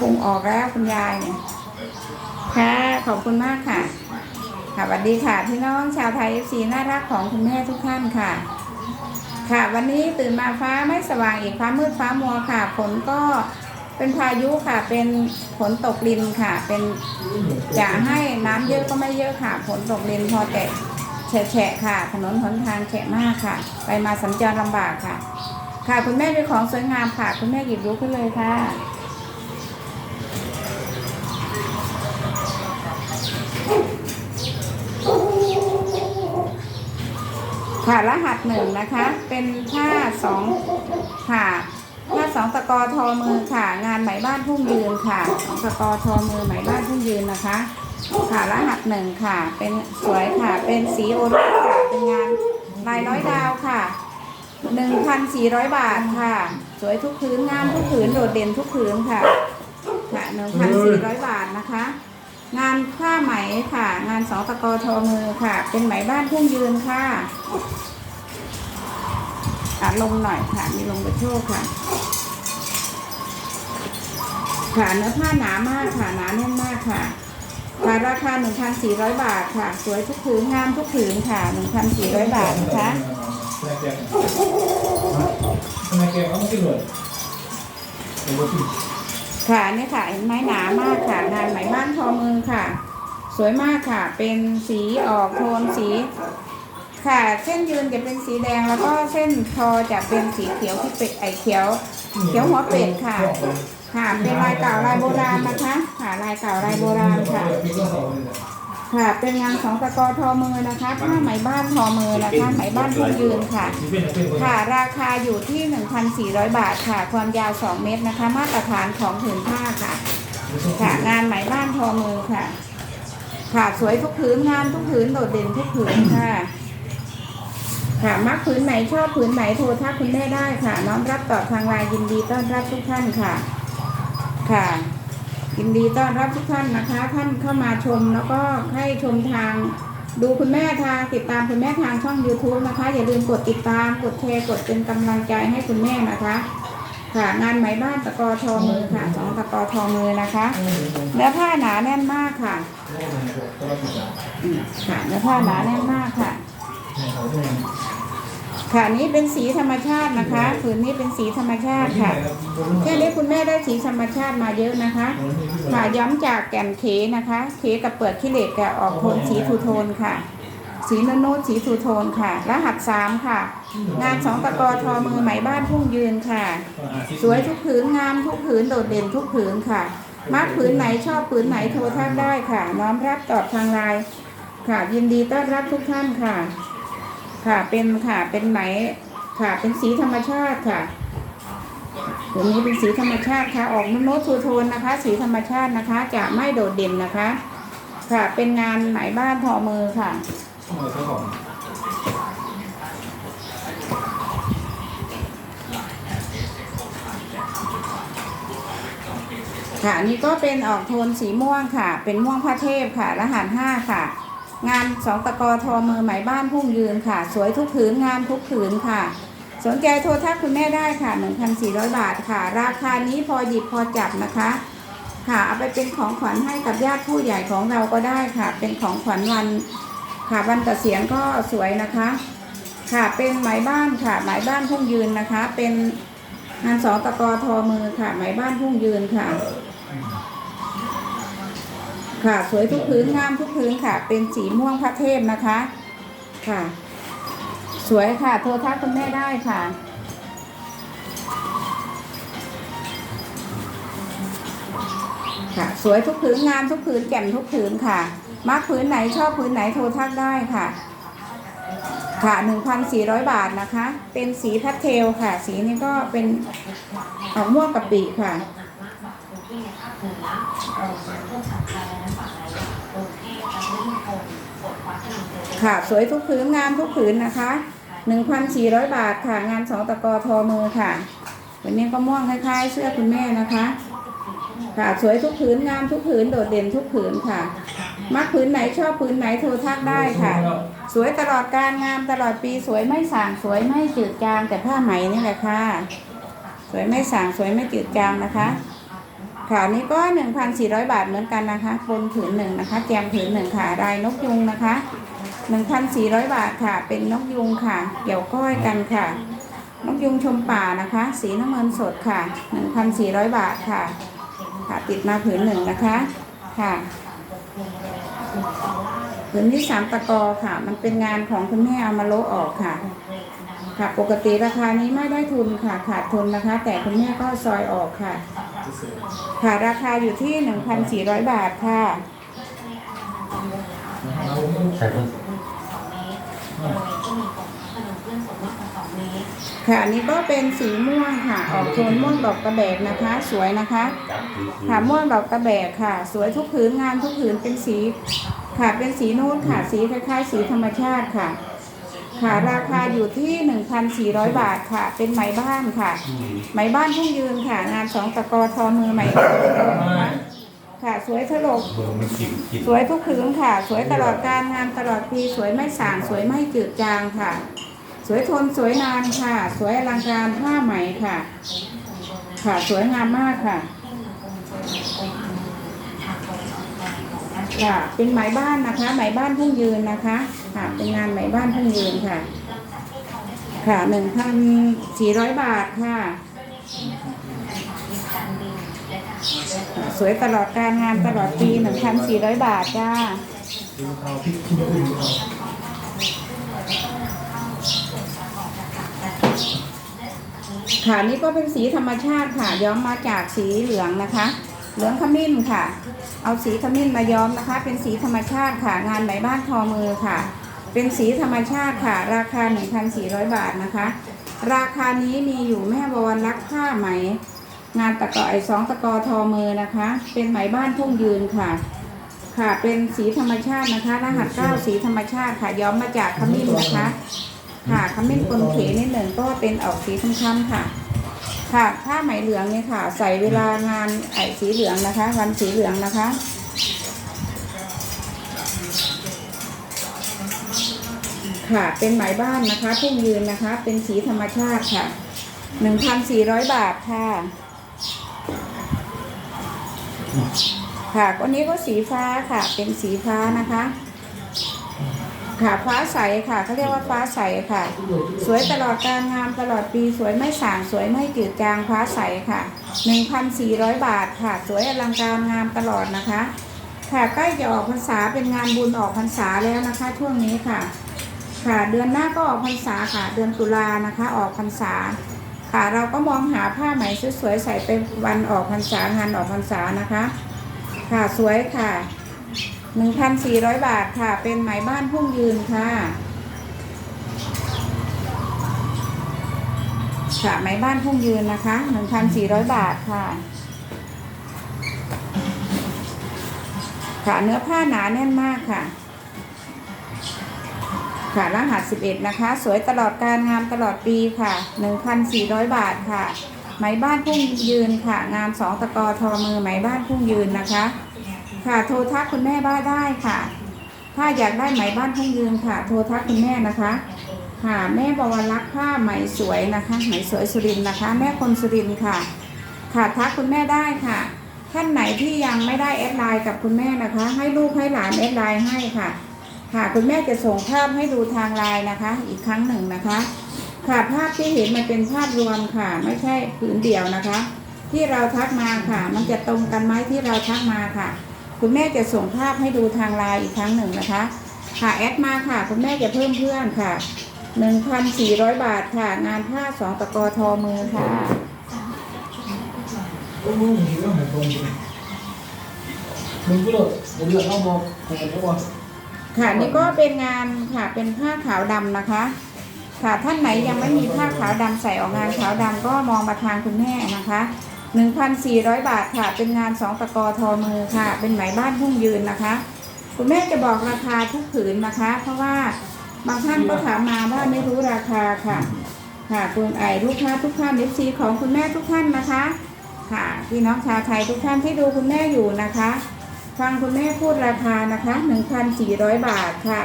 ปรุงออกแล้วคุณยายเนี่ย ค่ะ ขอบคุณมากค่ะ ค่ะสวัสดีค่ะ พี่น้องชาวไทยเอฟซีน่ารักของคุณแม่ทุกท่านค่ะ ค่ะ วันนี้ตื่นมาฟ้าไม่สว่างอีกฟ้ามืดฟ้ามัวค่ะ ฝนก็เป็นพายุค่ะ เป็นฝนตกลินค่ะ เป็นจะให้น้ำเยอะก็ไม่เยอะค่ะ ฝนตกลินพอแต่แฉะค่ะ ถนนหนทางแฉะมากค่ะ ไปมาสัญจรลำบากค่ะ ค่ะคุณแม่เป็นของสวยงามค่ะ คุณแม่หยิบรู้ขึ้นเลยค่ะ ค่ะรหัสหนึ่งนะคะ เป็นผ้าสองค่ะผ้าสองตะกอทอมือค่ะ งานไหมบ้านทุ่งยืนค่ะสองตะกอทอมือไหมบ้านทุ่งยืนนะคะ ค่ะรหัสหนึ่งค่ะ เป็นสวยค่ะ เป็นสีโอรสค่ะเป็นงานลายร้อยดาวค่ะ หนึ่งพันสี่ร้อยบาทค่ะ สวยทุกพื้นงามทุกผืนโดดเด่นทุกผืนค่ะค่ะหนึ่งพันสี่ร้อยบาทนะคะ งานผ้าไหมค่ะ งานสองตะกอทอมือค่ะ เป็นไหมบ้านทุ่งยืนค่ะอัดลงหน่อยค่ะ มีลงกระโชกค่ะ ค่ะเนื้อผ้าหนามากค่ะหนาแน่นมากค่ะค่ะราคา 1,400 บาทค่ะ สวยทุกผืนงามทุกผืนค่ะ 1,400 บาทนะคะ นายแกทนายแกเขาไม่ขึ้นเลยค่ะนี่ค่ะเห็นไหมหนามากค่ะงานไหมบ้านทอมือค่ะ สวยมากค่ะ เป็นสีออกโทนสี ค่ะเส้นยืนจะเป็นสีแดงแล้วก็เส้นทอจะเป็นสีเขียวที่เป็ดไอเขียว เขียวหัวเป็ดค่ะ ค่ะเป็นลายเก่าลายโบราณนะคะ ค่ะลายเก่าลายโบราณค่ะ ค่ะเป็นงานสองตะกอทอมือนะคะผ้าไหมบ้านทอมือนะคะไหมบ้านทุ่งยืนค่ะนี่เป็นเป็นคนค่ะ ราคาอยู่ที่ 1,400 บาทค่ะ ความยาว 2 เมตรนะคะ มาตรฐานของผืนผ้าค่ะ ค่ะ งานไหมบ้านทอมือค่ะ ค่ะสวยทุกผืนงานทุกผืนโดดเด่นทุกผืนค่ะ ค่ะมักผืนไหนชอบผืนไหนโทรทักคุณแม่ได้ค่ะ น้อมรับตอบทางไลน์ยินดีต้อนรับทุกท่านค่ะ ค่ะ ยินดีต้อนรับทุกท่านนะคะ ท่านเข้ามาชมแล้วก็ให้ชมทางดูคุณแม่ทางติดตามคุณแม่ทางช่อง YouTube นะคะ อย่าลืมกดติดตามกดแชร์กดเป็นกำลังใจให้คุณแม่นะคะ ค่ะงานไหมบ้านตะกอทอมือค่ะสองตะกอทอมือนะคะเนื้อผ้าหนาแน่นมากค่ะอืมค่ะเนื้อผ้าหนาแน่นมากค่ะ ค่ะนี้เป็นสีธรรมชาตินะคะผืนนี้เป็นสีธรรมชาติค่ะแค่นี้คุณแม่ได้สีธรรมชาติมาเยอะนะคะค่ะย้ำจากแก่นเคนะคะเคกับเปลือกขี้เหล็กแกออกโทนสีทูโทนค่ะ สีนโนดสีทูโทนค่ะ รหัสสามค่ะ งานสองตะกอทอมือไหมบ้านพุ่งยืนค่ะ สวยทุกผืนงามทุกผืนโดดเด่นทุกผืนค่ะมักผืนไหนชอบผืนไหนโทรทักได้ค่ะ น้อมรับตอบทางไลน์ค่ะ ยินดีต้อนรับทุกท่านค่ะ ค่ะ เป็นค่ะ เป็นไหม ค่ะ เป็นสีธรรมชาติค่ะตัวนี้เป็นสีธรรมชาติค่ะ ออกนุ่มโน้ตทูโทนนะคะ สีธรรมชาตินะคะ จะไม่โดดเด่นนะคะ ค่ะ เป็นงานไหมบ้านทอมือค่ะค่ะอันนี้ก็เป็นออกโทนสีม่วงค่ะ เป็นม่วงพระเทพค่ะ รหัสห้าค่ะ งานสองตะกอทอมือไหมบ้านพุ่งยืนค่ะ สวยทุกผืนงามทุกผืนค่ะ สนใจโทรทักคุณแม่ได้ค่ะ 1,400 บาทค่ะ ราคานี้พอหยิบพอจับนะคะ ค่ะเอาไปเป็นของขวัญให้กับญาติผู้ใหญ่ของเราก็ได้ค่ะ เป็นของขวัญวันค่ะวันเกษียณก็สวยนะคะ ค่ะเป็นไหมบ้านค่ะไหมบ้านพุ่งยืนนะคะ เป็นงานสองตะกอทอมือค่ะไหมบ้านพุ่งยืนค่ะ ค่ะ สวยทุกพื้นงามทุกพื้นค่ะ เป็นสีม่วงพระเทพนะคะ ค่ะ สวยค่ะ โทรทักคุณแม่ได้ค่ะค่ะสวยทุกพื้นงามทุกพื้นแจ่มทุกพื้นค่ะมักพื้นไหนชอบพื้นไหนโทรทักได้ค่ะ ค่ะ 1,400 บาทนะคะ เป็นสีพัสเทลค่ะ สีนี้ก็เป็นออกม่วงกะปิค่ะ ค่ะ สวยทุกผืนงามทุกผืนนะคะ 1,400 บาทค่ะ งานสองตะกอทอมือค่ะ วันนี้ก็ม่วงคล้ายๆ เสื้อคุณแม่นะคะ ค่ะ สวยทุกผืนงามทุกผืนโดดเด่นทุกผืนค่ะ มักผืนไหนชอบผืนไหนโทรทักได้ค่ะ สวยตลอดการงามตลอดปีสวยไม่สางสวยไม่จืดจางแต่ผ้าไหมนี่แหละค่ะ สวยไม่สางสวยไม่จืดจางนะคะ ค่ะนี่ก็ 1,400 บาทเหมือนกันนะคะบนผืนหนึ่งนะคะแจมผืนหนึ่งค่ะลายนกยุงนะคะ 1,400 บาทค่ะ เป็นนกยุงค่ะ เกี่ยวก้อยกันค่ะ นกยุงชมป่านะคะ สีน้ำเงินสดค่ะ 1,400 บาทค่ะ ค่ะติดมาผืนหนึ่งนะคะค่ะผืนที่สามตะกอค่ะ มันเป็นงานของคุณแม่เอามาโลออกค่ะ ค่ะ ปกติราคานี้ไม่ได้ทุนค่ะ ขาดทุนนะคะ แต่คุณแม่ก็ซอยออกค่ะ ค่ะราคาอยู่ที่1,400บาทค่ะใช่เพิ่มค่ะอันนี้ก็เป็นสีม่วงค่ะ ออกโทนม่วงดอกกระแบกนะคะ สวยนะคะ ค่ะม่วงดอกกระแบกค่ะ สวยทุกผืนงานทุกผืนเป็นสี ค่ะเป็นสีนูนค่ะ สีคล้ายๆสีธรรมชาติค่ะ ค่ะ ราคาอยู่ที่ 1,400 บาทค่ะ เป็นไหมบ้านค่ะ ไหมบ้านพุ่งยืนค่ะ งานสองตะกอทอมือไหมบ้านนะคะค่ะ สวยถลกเบอร์มันกินกินสวยทุกผืนค่ะ สวยตลอดการงานตลอดปีสวยไม่สางสวยไม่จืดจางค่ะ สวยทนสวยนานค่ะ สวยอลังการผ้าไหมค่ะ ค่ะสวยงามมากค่ะค่ะ เป็นไหมบ้านนะคะ ไหมบ้านพุ่งยืนนะคะ ค่ะ เป็นงานไหมบ้านพุ่งยืนค่ะ ค่ะหนึ่งพันสี่ร้อยบาทค่ะ สวยตลอดการงานตลอดปีหนึ่งพันสี่ร้อยบาทจ้าค่ะนี่ก็เป็นสีธรรมชาติค่ะ ย้อมมาจากสีเหลืองนะคะ เหลืองขมิ้นค่ะ เอาสีขมิ้นมาย้อมนะคะ เป็นสีธรรมชาติค่ะ งานไหมบ้านทอมือค่ะ เป็นสีธรรมชาติค่ะ ราคา 1,400 บาทนะคะ ราคานี้มีอยู่แม่บวรรักผ้าไหม งานตะกอไอสองตะกอทอมือนะคะ เป็นไหมบ้านทุ่งยืนค่ะ ค่ะเป็นสีธรรมชาตินะคะ รหัสเก้าสีธรรมชาติค่ะย้อมมาจากขมิ้นนะคะ ค่ะขมิ้นปนเขนิดหนึ่งก็เป็นออกสีค้ำๆค่ะค่ะผ้าไหมเหลืองเนี่ยค่ะ ใส่เวลางานไอสีเหลืองนะคะ วันสีเหลืองนะคะ ค่ะ เป็นไหมบ้านนะคะพุ่งยืนนะคะ เป็นสีธรรมชาติค่ะ1,400บาทค่ะ ค่ะวันนี้ก็สีฟ้าค่ะ เป็นสีฟ้านะคะ ค่ะฟ้าใสค่ะเขาเรียกว่าฟ้าใสค่ะ สวยตลอดการงามตลอดปีสวยไม่สางสวยไม่จืดจางฟ้าใสค่ะ1,400บาทค่ะ สวยอลังการงามตลอดนะคะค่ะใกล้จะออกพรรษาเป็นงานบุญออกพรรษาแล้วนะคะช่วงนี้ค่ะ ค่ะ เดือนหน้าก็ออกพรรษาค่ะ เดือนตุลานะคะ ออกพรรษา ค่ะ เราก็มองหาผ้าไหมสวยๆใส่ไปวันออกพรรษางานออกพรรษานะคะ ค่ะสวยค่ะ1,400บาทค่ะ เป็นไหมบ้านพุ่งยืนค่ะ ค่ะไหมบ้านพุ่งยืนนะคะ1,400บาทค่ะค่ะเนื้อผ้าหนาแน่นมากค่ะ ค่ะ รหัส 11 นะคะ สวยตลอดการงามตลอดปีค่ะ 1,400 บาทค่ะ ไหมบ้านพุ่งยืนค่ะ งามสองตะกอทอมือไหมบ้านพุ่งยืนนะคะ ค่ะ โทรทักคุณแม่บ้านได้ค่ะ ถ้าอยากได้ไหมบ้านพุ่งยืนค่ะ โทรทักคุณแม่นะคะ ค่ะ แม่บวรรักษ์ผ้าไหมสวยนะคะ ไหมสวยสุรินนะคะ แม่คนสุรินค่ะ ค่ะ ทักคุณแม่ได้ค่ะท่านไหนที่ยังไม่ได้แอดไลน์กับคุณแม่นะคะ ให้ลูกให้หลานแอดไลน์ให้ค่ะ ค่ะคุณแม่จะส่งภาพให้ดูทางไลน์นะคะ อีกครั้งหนึ่งนะคะ ค่ะภาพที่เห็นมันเป็นภาพรวมค่ะ ไม่ใช่ผืนเดียวนะคะ ที่เราทักมาค่ะ มันจะตรงกันไหมที่เราทักมาค่ะ คุณแม่จะส่งภาพให้ดูทางไลน์อีกครั้งหนึ่งนะคะ ค่ะแอดมาค่ะ คุณแม่จะเพิ่มเพื่อนค่ะ1,400บาทค่ะ งานผ้าสองตะกอทอมือค่ะโอ้โหเรื่องไหนตรงกันมึงก็เลยเดี๋ยวเราบอกแทนแล้วว่า ค่ะนี่ก็เป็นงานค่ะเป็นผ้าขาวดำนะคะ ค่ะท่านไหนยังไม่มีผ้าขาวดำใส่ออกงานขาวดำก็มองมาทางคุณแม่นะคะ1,400 บาทค่ะ เป็นงานสองตะกอทอมือค่ะ เป็นไหมบ้านพุ่งยืนนะคะ คุณแม่จะบอกราคาทุกผืนนะคะ เพราะว่าบางท่านก็ถามมาว่าไม่รู้ราคาค่ะ ค่ะคุณไอลูกค้าทุกท่านเอฟซีของคุณแม่ทุกท่านนะคะ ค่ะพี่น้องชาวไทยทุกท่านที่ดูคุณแม่อยู่นะคะ ฟังคุณแม่พูดราคานะคะ1,400 บาทค่ะ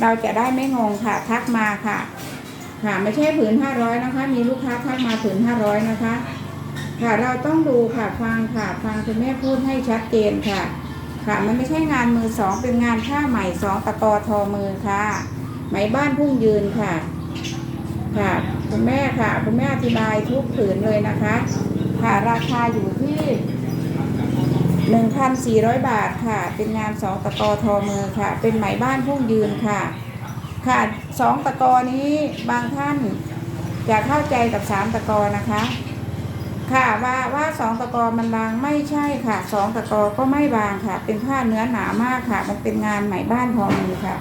เราจะได้ไม่งงค่ะทักมาค่ะ ค่ะไม่ใช่ผืนห้าร้อยนะคะ มีลูกค้าทักมาผืนห้าร้อยนะคะ ค่ะเราต้องดูค่ะฟังค่ะ ฟังคุณแม่พูดให้ชัดเจนค่ะ ค่ะมันไม่ใช่งานมือสองเป็นงานผ้าใหม่สองตะกอทอมือค่ะ ไหมบ้านพุ่งยืนค่ะ ค่ะคุณแม่ค่ะคุณแม่อธิบายทุกผืนเลยนะคะ ค่ะราคาอยู่ที่ 1,400 บาทค่ะ เป็นงานสองตะกอทอมือค่ะ เป็นไหมบ้านพุ่งยืนค่ะ ค่ะสองตะกอนี้บางท่านจะเข้าใจกับสามตะกอนะคะ ค่ะว่าว่าสองตะกอมันบางไม่ใช่ค่ะสองตะกอก็ไม่บางค่ะ เป็นผ้าเนื้อหนามากค่ะ มันเป็นงานไหมบ้านทอมือค่ะ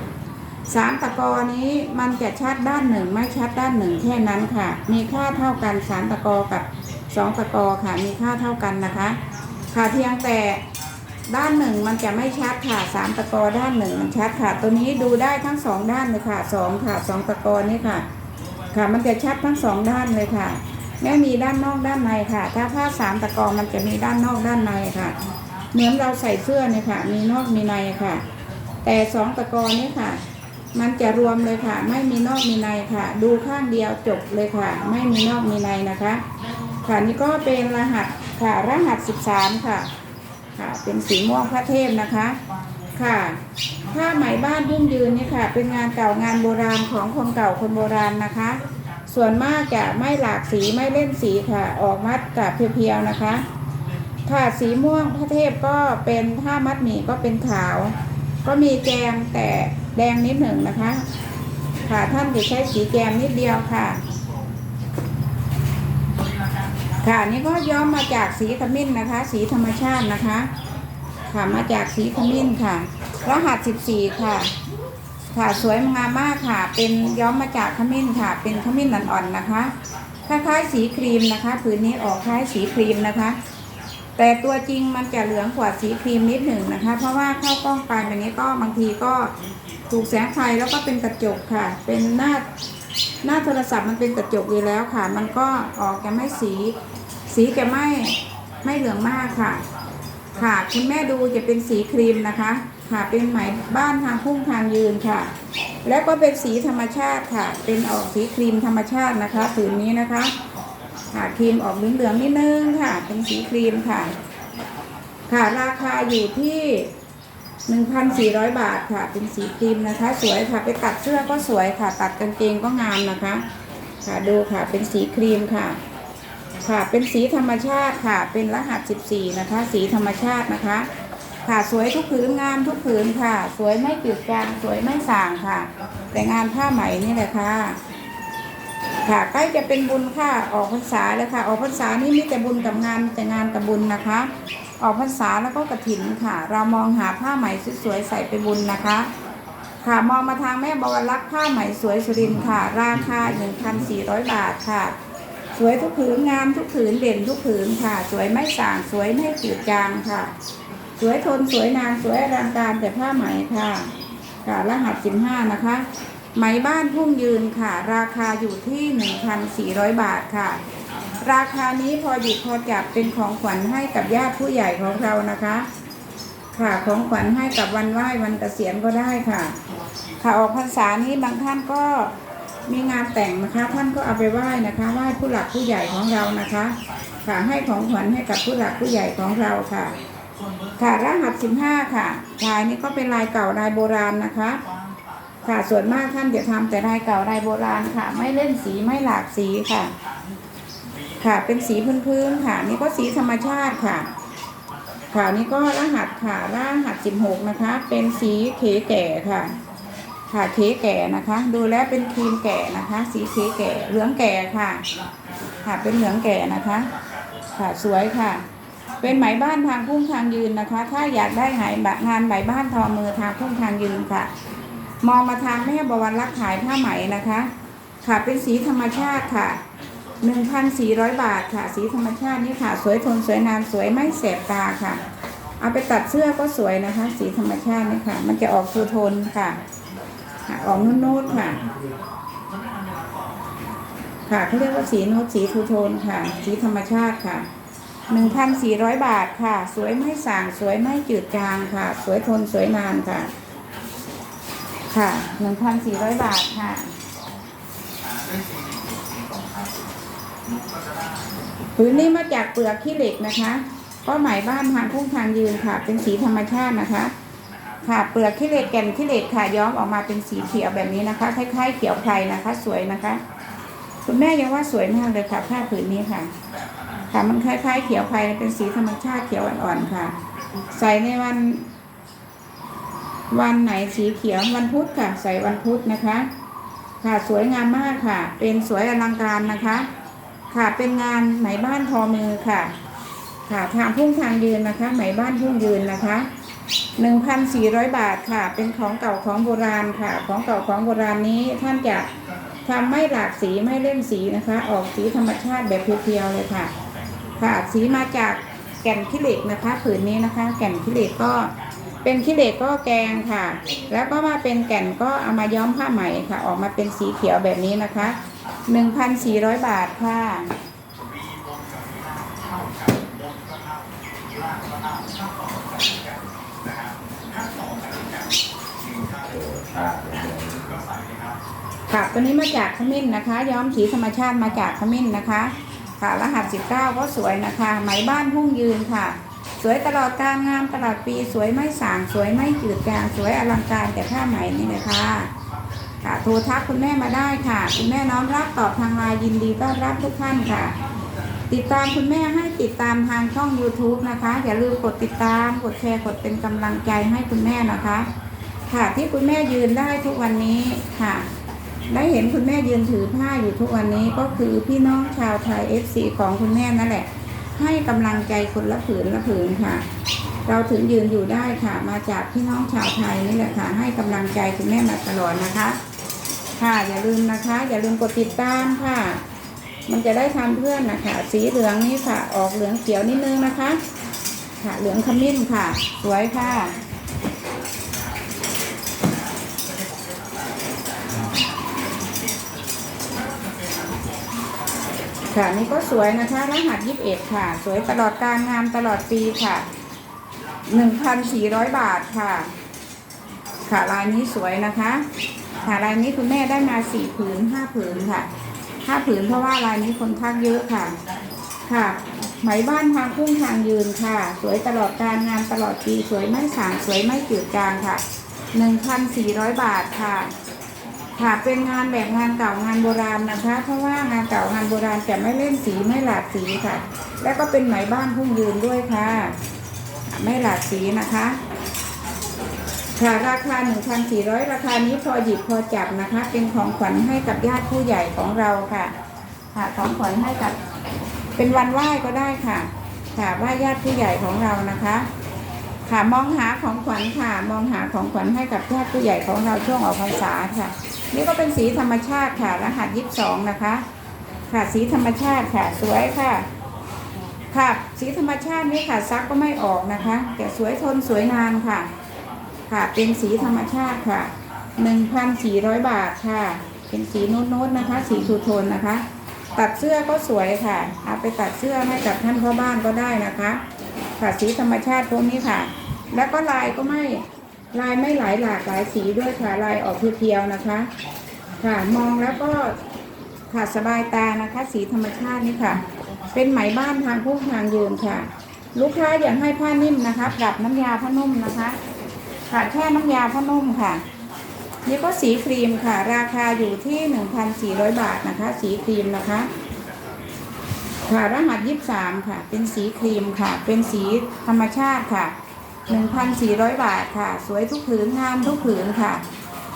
สามตะกอนี้มันจะชัดด้านหนึ่งไม่ชัดด้านหนึ่งแค่นั้นค่ะ มีค่าเท่ากันสามตะกอกับสองตะกอค่ะ มีค่าเท่ากันนะคะ ค่ะเพียงแต่ด้านหนึ่งมันจะไม่ชัดค่ะสามตะกอด้านหนึ่งมันชัดค่ะ ตัวนี้ดูได้ทั้งสองด้านเลยค่ะสองค่ะสองตะกอนี่ค่ะ ค่ะมันจะชัดทั้งสองด้านเลยค่ะไม่มีด้านนอกด้านในค่ะ ถ้าผ้าสามตะกอมันจะมีด้านนอกด้านในค่ะ เหมือนเราใส่เสื้อเนี่ยค่ะ มีนอกมีในค่ะ แต่สองตะกอนี่ค่ะ มันจะรวมเลยค่ะ ไม่มีนอกมีในค่ะ ดูข้างเดียวจบเลยค่ะ ไม่มีนอกมีในนะคะ ค่ะนี่ก็เป็นรหัส ค่ะ รหัส13ค่ะ ค่ะ เป็นสีม่วงพระเทพนะคะ ค่ะ ผ้าไหมบ้านรุ่งยืนนี่ค่ะ เป็นงานเก่างานโบราณของคนเก่าคนโบราณนะคะ ส่วนมากจะไม่หลากสีไม่เล่นสีค่ะ ออกมัดกับเพียวๆนะคะ ค่ะสีม่วงพระเทพก็เป็นผ้ามัดหมี่ก็เป็นขาว ก็มีแกมแต่แดงนิดหนึ่งนะคะ ค่ะท่านจะใช้สีแกมนิดเดียวค่ะ ค่ะนี่ก็ย้อมมาจากสีขมิ้นนะคะ สีธรรมชาตินะคะ ค่ะมาจากสีขมิ้นค่ะรหัส14 ค่ะ ค่ะสวยงามมากค่ะ เป็นย้อมมาจากขมิ้นค่ะ เป็นขมิ้นอ่อนๆนะคะคล้ายๆสีครีมนะคะผืนนี้ออกคล้ายสีครีมนะคะ แต่ตัวจริงมันจะเหลืองกว่าสีครีมนิดหนึ่งนะคะ เพราะว่าเข้ากล้องไปแบบนี้ก็บางทีก็ถูกแสงไฟแล้วก็เป็นกระจกค่ะ เป็นหน้า หน้าโทรศัพท์มันเป็นกระจกอยู่แล้วค่ะ มันก็ออกจะไม่สี สีจะไม่ไม่เหลืองมากค่ะ ค่ะคุณแม่ดูจะเป็นสีครีมนะคะ ค่ะเป็นไหมบ้านทางพุ่งทางยืนค่ะ แล้วก็เป็นสีธรรมชาติค่ะ เป็นออกสีครีมธรรมชาตินะคะผืนนี้นะคะค่ะครีมออกเหลืองๆนิดนึงค่ะ เป็นสีครีมค่ะ ค่ะราคาอยู่ที่ 1,400 บาทค่ะ เป็นสีครีมนะคะ สวยค่ะ ไปตัดเสื้อก็สวยค่ะ ตัดกางเกงก็งามนะคะ ค่ะดูค่ะ เป็นสีครีมค่ะ ค่ะ เป็นสีธรรมชาติค่ะ เป็นรหัส 14 นะคะ สีธรรมชาตินะคะ ค่ะ สวยทุกผืนงามทุกผืนค่ะ สวยไม่จืดจางสวยไม่ส่างค่ะ แต่งานผ้าไหมนี่แหละค่ะ ค่ะ ใกล้จะเป็นบุญค่ะ ออกพรรษาแล้วค่ะ ออกพรรษานี่มีแต่บุญกับงานแต่งานกับบุญนะคะ ออกพรรษาแล้วก็กระถินค่ะ เรามองหาผ้าไหมสวยๆใส่ไปบุญนะคะ ค่ะมองมาทางแม่บวรรักษ์ผ้าไหมสวยสุรินทร์ค่ะ ราคา 1,400 บาทค่ะ สวยทุกผืนงามทุกผืนเด่นทุกผืนค่ะ สวยไม่ส่างสวยไม่จืดจางค่ะ สวยทนสวยนานสวยอลังการแต่ผ้าไหมค่ะค่ะรหัส15นะคะ ไหมบ้านพุ่งยืนค่ะ ราคาอยู่ที่ 1,400 บาทค่ะ ราคานี้พอหยิบพอจับเป็นของขวัญให้กับญาติผู้ใหญ่ของเรานะคะ ค่ะของขวัญให้กับวันไหว้วันเกษียณก็ได้ค่ะ ค่ะออกพรรษานี้บางท่านก็มีงานแต่งนะคะ ท่านก็เอาไปไหว้นะคะไหว้ผู้หลักผู้ใหญ่ของเรานะคะ ค่ะให้ของขวัญให้กับผู้หลักผู้ใหญ่ของเราค่ะ ค่ะรหัส15ค่ะลายนี้ก็เป็นลายเก่าลายโบราณนะคะ ค่ะส่วนมากท่านจะทำแต่ลายเก่าลายโบราณค่ะ ไม่เล่นสีไม่หลากสีค่ะ ค่ะ เป็นสีพื้นๆค่ะ นี่ก็สีธรรมชาติค่ะ ค่ะนี่ก็รหัสค่ะ รหัส16นะคะ เป็นสีเขแก่ค่ะ ค่ะเขแก่นะคะ ดูแล้วเป็นครีมแก่นะคะ สีเขแก่ เหลืองแก่ค่ะ ค่ะเป็นเหลืองแก่นะคะ ค่ะสวยค่ะ เป็นไหมบ้านทางพุ่งทางยืนนะคะ ถ้าอยากได้ไหมงานไหมบ้านทอมือทางพุ่งทางยืนค่ะ มองมาทางแม่บวรรักขายผ้าไหมนะคะ ค่ะเป็นสีธรรมชาติค่ะ 1,400 บาทค่ะ สีธรรมชาตินี่ค่ะ สวยทนสวยนานสวยไม่แสบตาค่ะ เอาไปตัดเสื้อก็สวยนะคะ สีธรรมชาตินี่ค่ะ มันจะออกทูโทนค่ะ ออกนุ่นๆค่ะ ค่ะเขาเรียกว่าสีโนตสีทูโทนค่ะ สีธรรมชาติค่ะ 1,400 บาทค่ะ สวยไม่สางสวยไม่จืดจางค่ะ สวยทนสวยนานค่ะ ค่ะ 1,400 บาทค่ะ ผืนนี้มาจากเปลือกขี้เหล็กนะคะก็ไหมบ้านทางพุ่งทางยืนค่ะ เป็นสีธรรมชาตินะคะ ค่ะเปลือกขี้เหล็กแก่นขี้เหล็กค่ะย้อมออกมาเป็นสีเขียวแบบนี้นะคะคล้ายๆเขียวไพรนะคะ สวยนะคะ คุณแม่ยังว่าสวยมากเลยค่ะผ้าผืนนี้ค่ะ ค่ะมันคล้ายๆเขียวไพรเป็นสีธรรมชาติเขียวอ่อนๆค่ะ ใส่ในวัน วันไหนสีเขียววันพุธค่ะ ใส่วันพุธนะคะ ค่ะสวยงามมากค่ะ เป็นสวยอลังการนะคะ ค่ะเป็นงานไหมบ้านทอมือค่ะ ค่ะทางพุ่งทางยืนนะคะ ไหมบ้านพุ่งยืนนะคะหนึ่งพันสี่ร้อยบาทค่ะ เป็นของเก่าของโบราณค่ะ ของเก่าของโบราณนี้ท่านจะทำไม่หลากสีไม่เล่นสีนะคะ ออกสีธรรมชาติแบบเพียวๆเลยค่ะ ค่ะสีมาจากแก่นขี้เหล็กนะคะ ผืนนี้นะคะ แก่นขี้เหล็กก็เป็นขี้เหล็กก็แกงค่ะ แล้วก็มาเป็นแก่นก็เอามาย้อมผ้าไหมค่ะ ออกมาเป็นสีเขียวแบบนี้นะคะ 1,400บาทค่ะอ่าทค่ะค่ะตัวนี้มาจากขมิ้นนะคะ ย้อมสีธรรมชาติมาจากขมิ้นนะคะ ค่ะรหัส 19 ก็สวยนะคะ ไหมบ้านพุ่งยืนค่ะ สวยตลอดการงามตลอดปีสวยไม่สาง สวยไม่จืดจางสวยอลังการแต่ผ้าไหมนี่เลยค่ะ ค่ะโทรทักคุณแม่มาได้ค่ะ คุณแม่น้อมรับตอบทางไลน์ยินดีต้อนรับทุกท่านค่ะ ติดตามคุณแม่ให้ติดตามทางช่อง YouTube นะคะ อย่าลืมกดติดตามกดแชร์กดเป็นกำลังใจให้คุณแม่นะคะ ค่ะที่คุณแม่ยืนได้ทุกวันนี้ค่ะได้เห็นคุณแม่ยืนถือผ้าอยู่ทุกวันนี้ก็คือพี่น้องชาวไทย FC ของคุณแม่นั่นแหละ ให้กำลังใจคนละผืนละผืนค่ะ เราถึงยืนอยู่ได้ค่ะ มาจากพี่น้องชาวไทยนี่แหละค่ะ ให้กำลังใจคุณแม่มาตลอดนะคะ ค่ะ อย่าลืมนะคะ อย่าลืมกดติดตามค่ะ มันจะได้ทำเพื่อนนะคะ สีเหลืองนี่ค่ะ ออกเหลืองเขียวนิดนึงนะคะ ค่ะเหลืองขมิ้นค่ะ สวยค่ะค่ะนี่ก็สวยนะคะรหัสยี่สิบเอ็ดค่ะ สวยตลอดการงามตลอดปีค่ะหนึ่งพันสี่ร้อยบาทค่ะ ค่ะลายนี้สวยนะคะ ค่ะลายนี้คุณแม่ได้มาสี่ผืนห้าผืนค่ะห้าผืนเพราะว่าลายนี้คนทักเยอะค่ะค่ะไหมบ้านทางพุ่งทางยืนค่ะ สวยตลอดการงานตลอดปีสวยไม่สางสวยไม่จืดจางค่ะหนึ่งพันสี่ร้อยบาทค่ะ ค่ะเป็นงานแบบงานเก่างานโบราณนะคะ เพราะว่างานเก่างานโบราณจะไม่เล่นสีไม่หลากสีค่ะ แล้วก็เป็นไหมบ้านพุ่งยืนด้วยค่ะ ไม่หลากสีนะคะ ค่ะราคา 1,400 ราคานี้พอหยิบพอจับนะคะ เป็นของขวัญให้กับญาติผู้ใหญ่ของเราค่ะ ค่ะของขวัญให้กับ เป็นวันไหว้ก็ได้ค่ะ ค่ะไหว้ญาติผู้ใหญ่ของเรานะคะ ค่ะมองหาของขวัญค่ะ มองหาของขวัญให้กับญาติผู้ใหญ่ของเราช่วงออกพรรษาค่ะ นี่ก็เป็นสีธรรมชาติค่ะ รหัสยี่สิบสองนะคะ ค่ะสีธรรมชาติค่ะสวยค่ะค่ะสีธรรมชาตินี้ค่ะซักก็ไม่ออกนะคะแต่สวยทนสวยนานค่ะ ค่ะ เป็นสีธรรมชาติค่ะหนึ่งพันสี่ร้อยบาทค่ะ เป็นสีโน้ตๆนะคะ สีทูโทนนะคะ ตัดเสื้อก็สวยค่ะ เอาไปตัดเสื้อให้กับท่านพ่อบ้านก็ได้นะคะค่ะสีธรรมชาติพวกนี้ค่ะ แล้วก็ลายก็ไม่ลายไม่หลายหลากหลายสีด้วยค่ะ ลายออกเพียวๆนะคะ ค่ะ มองแล้วก็ค่ะสบายตานะคะ สีธรรมชาตินี่ค่ะ เป็นไหมบ้านทางพุ่งทางยืนค่ะ ลูกค้าอยากให้ผ้านิ่มนะคะปรับน้ำยาผ้านุ่มนะคะ ค่ะแค่น้ำยาผ้านุ่มค่ะนี่ก็สีครีมค่ะ ราคาอยู่ที่ 1,400 บาทนะคะ สีครีมนะคะ ค่ะรหัสยี่สามค่ะ เป็นสีครีมค่ะ เป็นสีธรรมชาติค่ะ 1,400 บาทค่ะ สวยทุกผืนงามทุกผืนค่ะ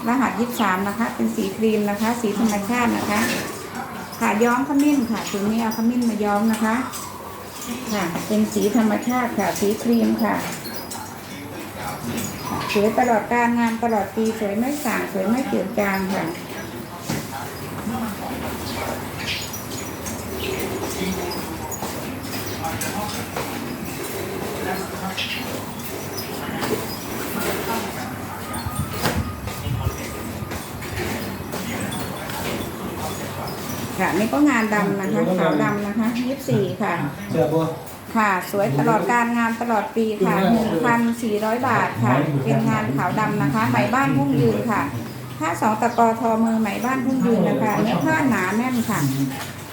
รหัสยี่สามนะคะ เป็นสีครีมนะคะ สีธรรมชาตินะคะ ค่ะย้อมขมิ้นค่ะตัวนี้เอาขมิ้นมาย้อมนะคะ ค่ะ เป็นสีธรรมชาติค่ะ สีครีมค่ะ สวยตลอดการงานตลอดปีสวยไม่ส่างสวยไม่เจืดจางค่ะค่ะนี่ก็งานดำนะคะขาวดำนะคะยี่สิบสี่ค่ะ เสียบัว ค่ะ สวยตลอดการงานตลอดปีค่ะ 1,400 บาทค่ะ เป็นงานขาวดำนะคะไหมบ้านมุ่งยืนค่ะผ้าสองตะกอทอมือไหมบ้านพุ่งยืนนะคะเนื้อผ้าหนาแน่นค่ะ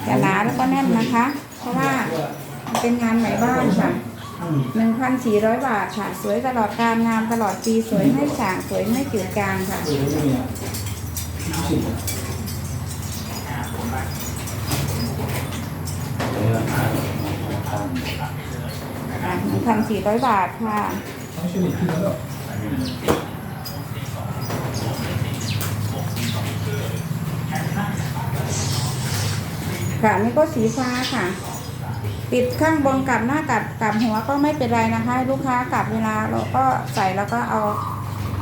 จะหนาแล้วก็แน่นนะคะ เพราะว่ามันเป็นงานไหมบ้านค่ะอืมหนึ่งพันสี่ร้อยบาทค่ะ สวยตลอดการงานตลอดปีสวยไม่สางสวยไม่จืดจางค่ะเหาทางหนึ่งพันสี่ร้อยบาทค่ะค่ะนี่ก็สีฟ้าค่ะติดข้างบนกับหน้ากับกับหัวก็ไม่เป็นไรนะคะ ลูกค้ากับเวลาเราก็ใส่แล้วก็เอา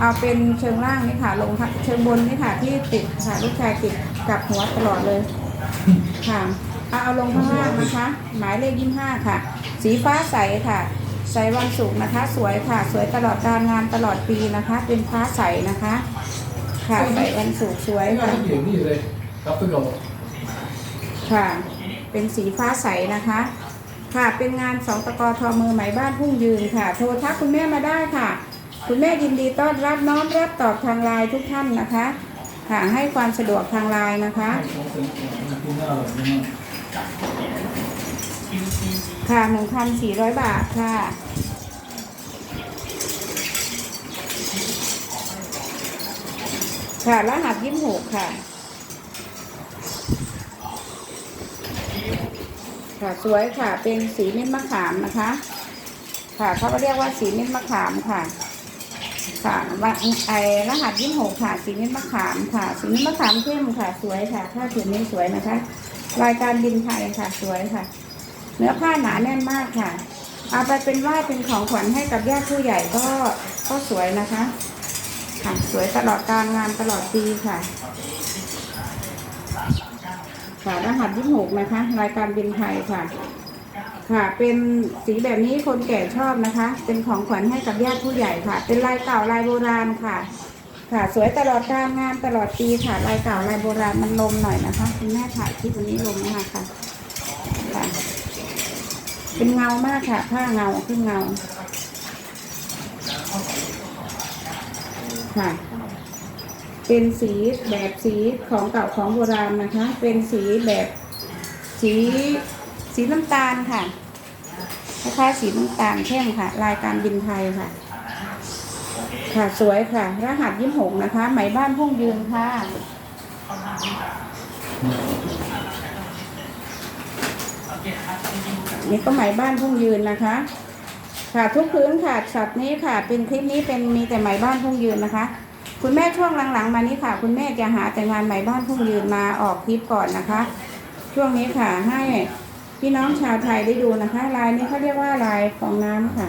เอาเป็นเชิงล่างนี่ค่ะ ลงเชิงบนนี่ค่ะที่ติดค่ะ ลูกชายติดกับหัวตลอดเลยค่ะ เอาเอาลงข้างล่างนะคะ หมายเลขยี่ห้าค่ะ สีฟ้าใสค่ะ ใสวันศุกร์นะคะ สวยค่ะ สวยตลอดการงานตลอดปีนะคะ เป็นฟ้าใสนะคะ ค่ะใสวันศุกร์สวยไอ้งานค่ะที่เก่งนี่เลยกับตัวเก่าค่ะ เป็นสีฟ้าใสนะคะ ค่ะ เป็นงานสองตะกอทอมือไหมบ้านพุ่งยืนค่ะ โทรทักคุณแม่มาได้ค่ะ คุณแม่ยินดีต้อนรับน้อมรับตอบทางไลน์ทุกท่านนะคะ ค่ะ ให้ความสะดวกทางไลน์นะคะ ค่ะหนึ่งพันสี่ร้อยบาทค่ะ ค่ะรหัสยี่หกค่ะ ค่ะสวยค่ะเป็นสีเม็ดมะขามนะคะ ค่ะเขาก็เรียกว่าสีเม็ดมะขามค่ะค่ะวันไอรหัสยี่หกค่ะสีเม็ดมะขามค่ะสีเม็ดมะขามเข้มค่ะ สวยค่ะผ้าผืนนี้สวยนะคะ รายการบินไทยค่ะสวยค่ะ เนื้อผ้าหนาแน่นมากค่ะ เอาไปเป็นว่าเป็นของขวัญให้กับญาติผู้ใหญ่ก็ก็สวยนะคะค่ะสวยตลอดการงานตลอดปีค่ะค่ะรหัสยี่หกนะคะ รายการบินไทยค่ะ ค่ะเป็นสีแบบนี้คนแก่ชอบนะคะ เป็นของขวัญให้กับญาติผู้ใหญ่ค่ะ เป็นลายเก่าลายโบราณค่ะ ค่ะสวยตลอดการงานตลอดปีค่ะลายเก่าลายโบราณมันลมหน่อยนะคะคุณแม่ถ่ายคลิปวันนี้ลมมากค่ะค่ะ เป็นเงามากค่ะ ผ้าเงาขึ้นเงาค่ะ เป็นสีแบบสีของเก่าของโบราณนะคะ เป็นสีแบบสีสีน้ำตาลค่ะคล้ายๆสีน้ำตาลเข้มค่ะ ลายการบินไทยค่ะ ค่ะสวยค่ะ รหัสยี่หกนะคะ ไหมบ้านพุ่งยืนค่ะ นี่ก็ไหมบ้านพุ่งยืนนะคะ ค่ะทุกพื้นค่ะช็อตนี้ค่ะ เป็นคลิปนี้เป็นมีแต่ไหมบ้านพุ่งยืนนะคะ คุณแม่ช่วงหลังๆ มานี้ค่ะ คุณแม่จะหาแต่งานไหมบ้านพุ่งยืนมาออกคลิปก่อนนะคะ ช่วงนี้ค่ะให้พี่น้องชาวไทยได้ดูนะคะ ลายนี้เขาเรียกว่าลายของน้ำค่ะ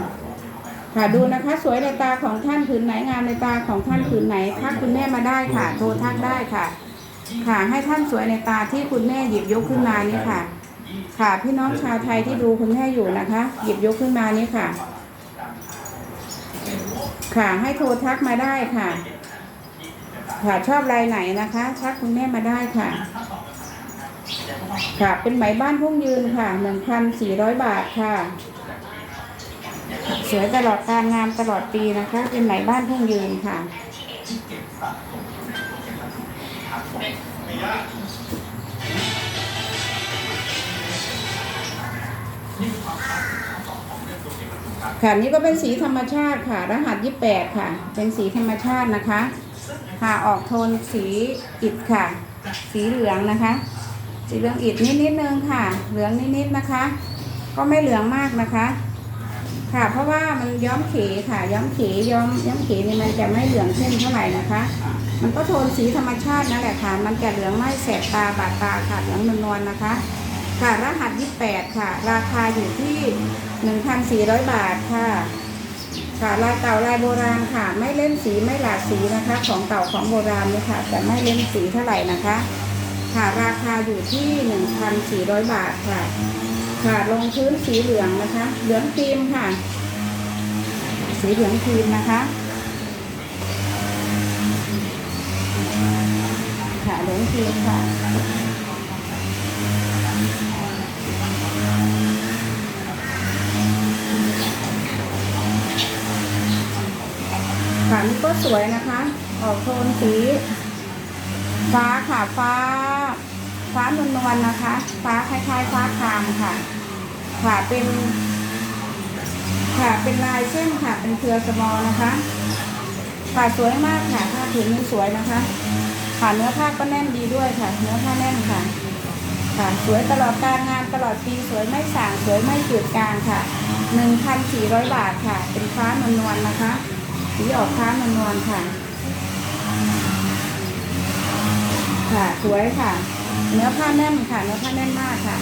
ค่ะดูนะคะ สวยในตาของท่านผืนไหนงามในตาของท่านผืนไหนทักคุณแม่มาได้ค่ะ โทรทักได้ค่ะ ค่ะให้ท่านสวยในตาที่คุณแม่หยิบยกขึ้นมานี่ค่ะ ค่ะพี่น้องชาวไทยที่ดูคุณแม่อยู่นะคะ หยิบยกขึ้นมานี่ค่ะ ค่ะให้โทรทักมาได้ค่ะ ค่ะชอบลายไหนนะคะทักคุณแม่มาได้ค่ะค่ะเป็นไหมบ้านพุ่งยืนค่ะหนึ่งพันสี่ร้อยบาทค่ะ สวยตลอดการงานตลอดปีนะคะ เป็นไหมบ้านพุ่งยืนค่ะค่ะนี่ก็เป็นสีธรรมชาติค่ะ รหัสยี่แปดค่ะ เป็นสีธรรมชาตินะคะ ค่ะออกโทนสีอิฐค่ะ สีเหลืองนะคะ สีเหลืองอิฐนิดนิดนึงค่ะ เหลืองนิดนิดนะคะ ก็ไม่เหลืองมากนะคะ ค่ะเพราะว่ามันย้อมเขค่ะ ย้อมเขย้อมย้อมเขเนี่ยมันจะไม่เหลืองเข้มเท่าไหร่นะคะ มันก็โทนสีธรรมชาตินั่นแหละค่ะ มันจะเหลืองไม่แสบตาบาดตาค่ะเหลืองนวลๆนะคะ ค่ะรหัส28ค่ะ ราคาอยู่ที่1,400บาทค่ะ ค่ะลายเก่าลายโบราณค่ะ ไม่เล่นสีไม่หลากสีนะคะ ของเก่าของโบราณนี่ค่ะ แต่ไม่เล่นสีเท่าไหร่นะคะ ค่ะราคาอยู่ที่1,400บาทค่ะ ค่ะลงพื้นสีเหลืองนะคะ เหลืองครีมค่ะ สีเหลืองครีมนะคะค่ะเหลืองครีมค่ะค่ะนี่ก็สวยนะคะ ออกโทนสี ฟ้าค่ะฟ้า ฟ้านวลนวลๆนะคะ ฟ้าคล้ายๆ ฟ้าคามค่ะค่ะเป็นค่ะเป็นลายเส้นค่ะ เป็นเครือสมอนะคะค่ะสวยมากค่ะผ้าผืนนี้สวยนะคะค่ะเนื้อผ้าก็แน่นดีด้วยค่ะ เนื้อผ้าแน่นค่ะ ค่ะ สวยตลอดการงานตลอดปีสวยไม่สางสวยไม่จืดกลางค่ะหนึ่งพันสี่ร้อยบาทค่ะ เป็นฟ้านวลนวลๆนะคะสีออกฟ้านวลนวลๆค่ะ ค่ะสวยค่ะ เนื้อผ้าแน่นค่ะ เนื้อผ้าแน่นมากค่ะ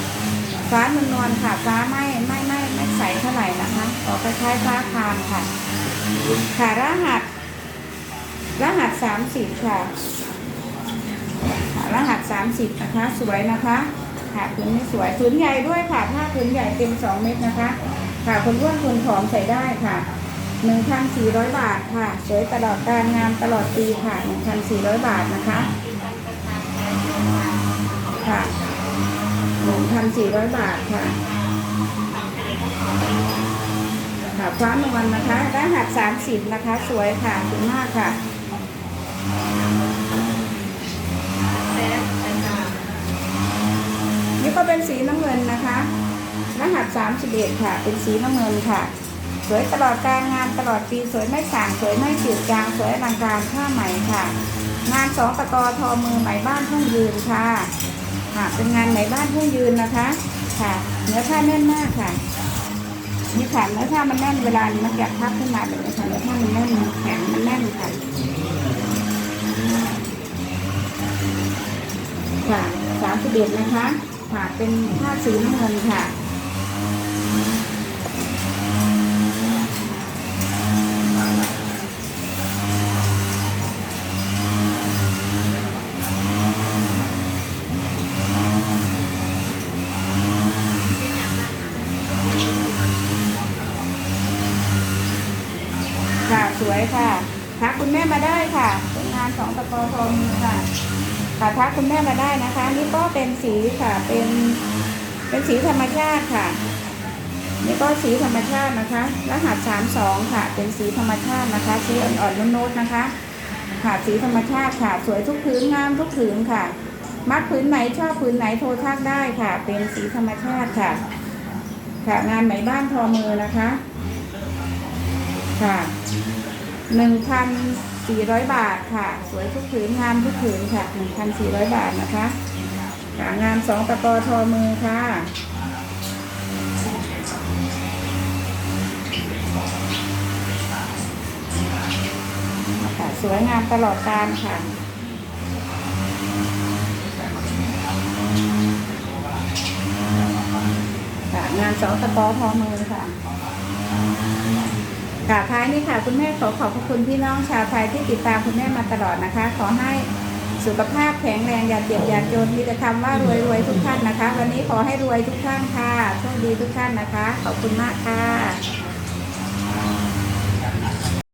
ฟ้านวลนวลค่ะ ฟ้าไม่ไม่ไม่ไม่ใสเท่าไหร่นะคะออกคล้ายๆฟ้าครามค่ะ ค่ะรหัส รหัสสามสิบค่ะ รหัสสามสิบนะคะ สวยนะคะค่ะผืนนี้สวยผืนใหญ่ด้วยค่ะผ้าผืนใหญ่เต็มสองเม็ดนะคะ ค่ะคนอ้วนคนผอมใส่ได้ค่ะหนึ่งพันสี่ร้อยบาทค่ะ สวยตลอดการงานตลอดปีค่ะหนึ่งพันสี่ร้อยบาทนะคะ ค่ะหนึ่งพันสี่ร้อยบาทค่ะ ค่ะฟ้านวลนะคะรหัสสามสิบนะคะ สวยค่ะสวยมากค่ะนี่ก็เป็นสีน้ำเงินนะคะรหัสสามสิบเอ็ดค่ะ เป็นสีน้ำเงินค่ะ สวยตลอดการงานตลอดปีสวยไม่ส่างสวยไม่จืดจางสวยอลังการผ้าไหม่ค่ะ งานสองตะกอทอมือไหม่บ้านทุ่งยืนค่ะ ค่ะ เป็นงานไหมบ้านผู้ยืนนะคะ ค่ะ เนื้อผ้าแน่นมากค่ะ นี่ค่ะเนื้อผ้ามันแน่นเวลามันแกะพับขึ้นมาแบบนี้ค่ะเนื้อผ้ามันแน่นแข็งมันแน่นค่ะค่ะสามสิบเอ็ดนะคะ ค่ะ เป็นผ้าสีน้ำเงินค่ะสวยค่ะทักคุณแม่มาได้ค่ะเป็น งานของตะกอทอมือค่ะค่ะทักคุณแม่มาได้นะคะ นี่ก็เป็นสีค่ะเป็นเป็นสีธรรมชาติค่ะ นี่ก็สีธรรมชาตินะคะ รหัสสามสองค่ะ เป็นสีธรรมชาตินะคะ สีอ่อนๆโน้ตๆนะคะ ค่ะสีธรรมชาติค่ะ สวยทุกพื้นงามทุกผืนค่ะ มัดผืนไหนชอบผืนไหนโทรทักได้ค่ะ เป็นสีธรรมชาติค่ะ ค่ะงานไหมบ้านทอมือนะคะ ค่ะหนึ่งพัน สี่ร้อยบาทค่ะ สวยทุกผืนงามทุกผืนค่ะหนึ่งพันสี่ร้อยบาทนะคะค่ะงานสองตะกอทอมือค่ะค่ะ สวยงามตลอดการค่ะค่ะงานสองตะกอทอมือค่ะ ค่ะท้ายนี้ค่ะ คุณแม่ขอขอบพระคุณพี่น้องชาวไทยที่ติดตามคุณแม่มาตลอดนะคะ ขอให้สุขภาพแข็งแรงอย่าเจ็บอย่าจนมีแต่คำว่ารวยรวยทุกท่านนะคะ วันนี้ขอให้รวยทุกท่านค่ะโชคดีทุกท่านนะคะ ขอบคุณมากค่ะ